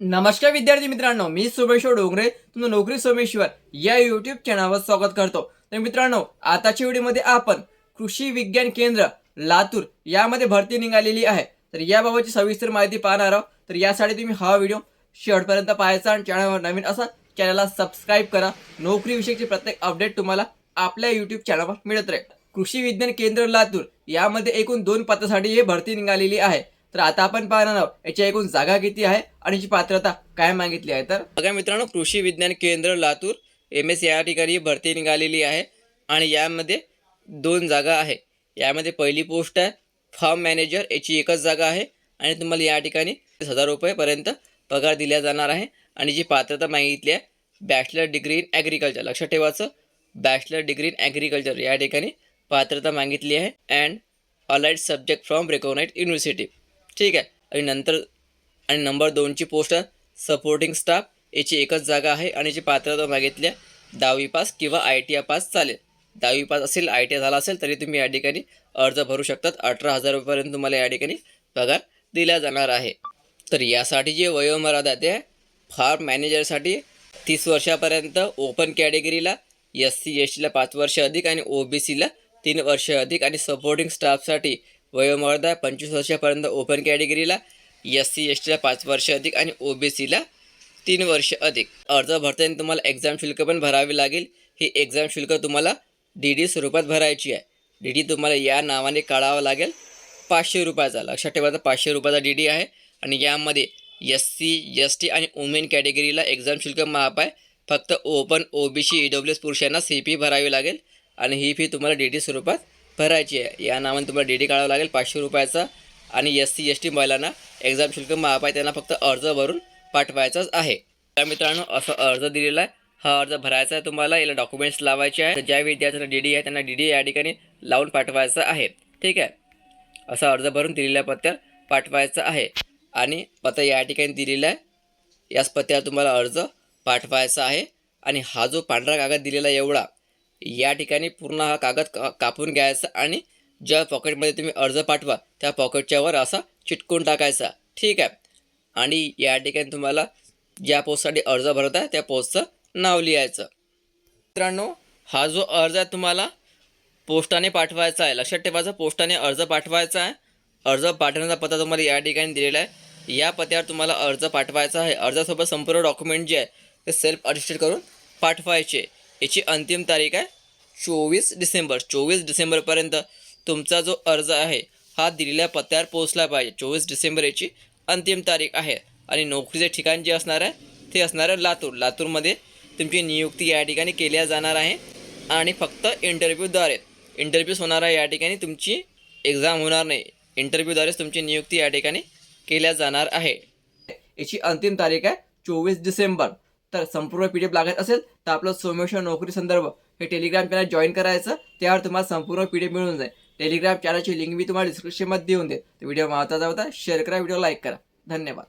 नमस्कार विद्यार्थी मित्रांनो मी सोमेश्वर डोंगरे तुम्ही नोकरी सोमेश्वर या युट्यूब चॅनलवर स्वागत करतो. तर मित्रांनो आताच्या व्हिडिओमध्ये आपण कृषी विज्ञान केंद्र लातूर यामध्ये भरती निघालेली आहे. तर याबाबतची सविस्तर माहिती पाहणार आहोत. तर यासाठी तुम्ही हा व्हिडिओ शेवटपर्यंत पाहायचा आणि चॅनलवर नवीन असा चॅनलला सबस्क्राईब करा. नोकरीविषयीची प्रत्येक अपडेट तुम्हाला आपल्या युट्यूब चॅनलवर मिळत राहील. कृषी विज्ञान केंद्र लातूर यामध्ये एकूण दोन पदासाठी हे भरती निघालेली आहे. तर आता आपण पाहणार आहोत याची एकूण जागा किती आहे आणि याची पात्रता काय मागितली आहे? तर बघा मित्रांनो कृषी विज्ञान केंद्र लातूर एम एस या ठिकाणी ही भरती निघालेली आहे आणि यामध्ये दोन जागा आहे. यामध्ये पहिली पोस्ट आहे फार्म मॅनेजर याची एकच जागा आहे आणि तुम्हाला या ठिकाणी तीस हजार रुपयेपर्यंत पगार दिला जाणार आहे. आणि जी पात्रता मागितली आहे बॅचलर डिग्री इन ॲग्रिकल्चर लक्षात ठेवायचं बॅचलर डिग्री इन ॲग्रिकल्चर या ठिकाणी पात्रता मागितली आहे. And allied subject from recognised university. ठीक आहे. आणि नंतर आणि नंबर दोनची पोस्ट सपोर्टिंग स्टाफ याची एकच जागा आहे आणि याची पात्रता मागितली आहे दहावी पास किंवा आय टी आय पास चालेल. दहावी पास असेल आय टी आय झाला असेल तरी तुम्ही या ठिकाणी अर्ज भरू शकतात. अठरा हजार रुपयापर्यंत तुम्हाला या ठिकाणी पगार दिला जाणार आहे. तर यासाठी जे वयोमर्यादा आहे ते फार्म मॅनेजरसाठी तीस वर्षापर्यंत ओपन कॅटेगरीला एस सी एस टीला पाच वर्ष अधिक आणि ओ बी सीला तीन वर्ष अधिक आणि सपोर्टिंग स्टाफसाठी वयोमर्यादा पंचवीस वर्षापर्यंत ओपन कॅटेगरीला एस सी एस टीला पाच वर्ष अधिक आणि ओ बी सीला तीन वर्ष अधिक. अर्ज भरताना तुम्हाला एक्झाम शुल्क पण भरावे लागेल. ही एक्झाम शुल्क तुम्हाला डी डी स्वरूपात भरायची आहे. डी डी तुम्हाला या नावाने काढावा लागेल. पाचशे रुपयाचा लक्षात ठेवायचा पाचशे रुपयाचा डी डी आहे. आणि यामध्ये एस सी एस टी आणि वुमेन कॅटेगरीला एक्झाम शुल्क माफ आहे. फक्त open O B C E W S पुरुषांना सी पी भरावी लागेल. आणि ही फी तुम्हाला डी डी स्वरूपात भरायची आहे. या नावाने तुम्हाला डी डी काढावं लागेल पाचशे रुपयाचा. आणि एस सी एस टी महिलांना एक्झाम शुल्क माफ आहे त्यांना फक्त अर्ज भरून पाठवायचाच आहे. तर मित्रांनो असं अर्ज दिलेला आहे. हा अर्ज भरायचा आहे तुम्हाला याला डॉक्युमेंट्स लावायचे आहे ज्या विद्यार्थ्यांना डी डी आहे त्यांना डी डी या ठिकाणी लावून पाठवायचं आहे. ठीक आहे? असा अर्ज भरून दिलेल्या पत्त्यावर पाठवायचा आहे. आणि पत्ता या ठिकाणी दिलेला आहे. याच पत्त्यावर तुम्हाला अर्ज पाठवायचा आहे. आणि हा जो पांढरा कागद दिलेला आहे एवढा या ठिकाणी पूर्ण हा कागद का कापून घ्यायचा आणि ज्या पॉकेटमध्ये तुम्ही अर्ज पाठवा त्या पॉकेटच्या वर असा चिटकून टाकायचा. ठीक आहे? आणि या ठिकाणी तुम्हाला ज्या पोस्टसाठी अर्ज भरत आहे त्या पोस्टचं नाव लिहायचं. मित्रांनो हा जो अर्ज आहे तुम्हाला पोस्टाने पाठवायचा आहे. लक्षात ठेवायचं पोस्टाने अर्ज पाठवायचा आहे अर्ज पाठवण्याचा पत्ता तुम्हाला या ठिकाणी दिलेला आहे. या पत्त्यावर तुम्हाला अर्ज पाठवायचा आहे. अर्जासोबत संपूर्ण डॉक्युमेंट जे आहे ते सेल्फ अटेस्टेड करून पाठवायचे. याची अंतिम तारीख आहे चोवीस डिसेंबर. चोवीस डिसेंबरपर्यंत तुमचा जो अर्ज आहे हा दिलेल्या पत्त्यावर पोहोचला पाहिजे. चोवीस डिसेंबर याची अंतिम तारीख आहे. आणि नोकरीचे ठिकाण जे असणार आहे ते असणार आहे लातूर. लातूरमध्ये तुमची नियुक्ती या ठिकाणी केल्या जाणार आहे. आणि फक्त इंटरव्ह्यूद्वारे इंटरव्ह्यूज होणार आहे या ठिकाणी तुमची एक्झाम होणार नाही. इंटरव्ह्यूद्वारेच तुमची नियुक्ती या ठिकाणी केल्या जाणार आहे. याची अंतिम तारीख आहे चोवीस डिसेंबर. तर संपूर्ण पी डी एफ लागत असेल तर आपलं सोमेश्वर नोकरी संदर्भ हे टेलिग्राम चॅनल जॉईन करायचं. त्यावर तुम्हाला संपूर्ण पी डी एफ मिळून जाईल. टेलिग्राम चॅनलची लिंक मी तुम्हाला डिस्क्रिप्शनमध्ये देऊन दे व्हिडिओ महत्त्वाचा होता शेअर करा व्हिडिओ लाईक करा. धन्यवाद.